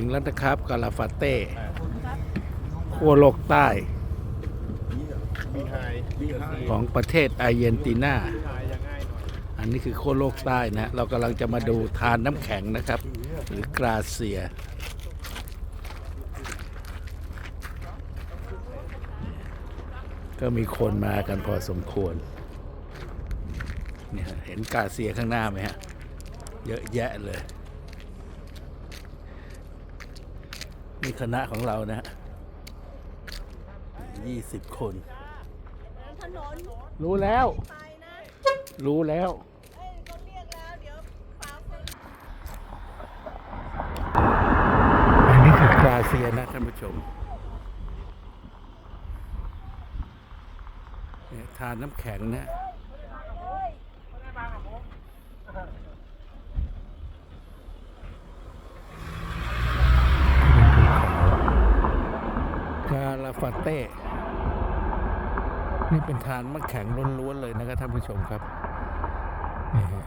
ถึงแล้วนะครับกาลาฟาเต้ขั้วโลกใต้บีไฮบีไฮของประเทศอาร์เจนตินาบีไฮยังง่ายหน่อยอันนี้คือขั้วโลกใต้นะ เรากำลังจะมาดูทานน้ำแข็งนะครับ หรือกราเซีย ก็มีคนมากันพอสมควรเนี่ยเห็นกราเซียข้างหน้าไหมฮะ เยอะแยะเลย นี่คณะของเรานะยี่สิบคน ถนนรู้แล้ว ไปนะรู้แล้ว เอ้ยก็เรียกแล้ว เดี๋ยวฝ่าฝืน อันนี้คือกราเซียนะท่านผู้ชมเนี่ยทานน้ำแข็งนะกาเต้ นี่เป็นทานมะแข็งล้วนๆเลยนะครับท่านผู้ชมครับนี่ฮะ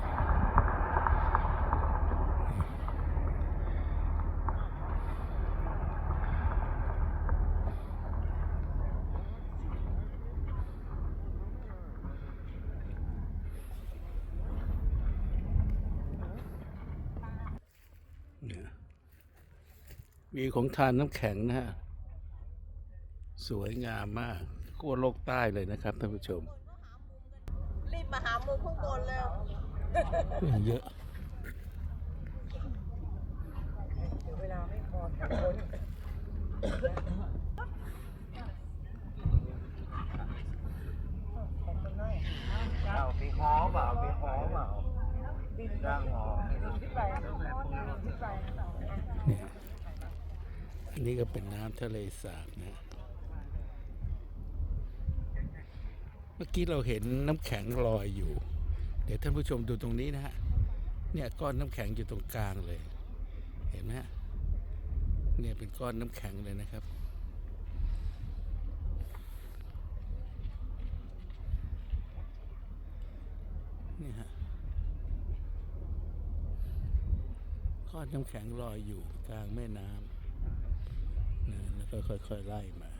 เนี่ยมีของทานน้ำแข็งนะฮะ สวยงามมากขั้วโลกใต้เลยนะครับท่านผู้ชม รีบมาหามุมข้างบนแล้วเยอะเวลาไม่พอทางคนเอามีหอเปล่ามีหอเปล่าร่างหอเนี่ยอันนี้ก็เป็นน้ำทะเลสาบนะ มื่อกี้เราเห็นน้ำแข็งลอยอยู่ เดี๋ยวท่านผู้ชมดูตรงนี้นะฮะ เนี่ยก้อนน้ำแข็งอยู่ตรงกลางเลย เห็นไหมฮะ เนี่ยเป็นก้อนน้ำแข็งเลยนะครับ นี่ฮะ ก้อนน้ำแข็งลอยอยู่กลางแม่น้ำนะแล้วก็ค่อยๆไล่มา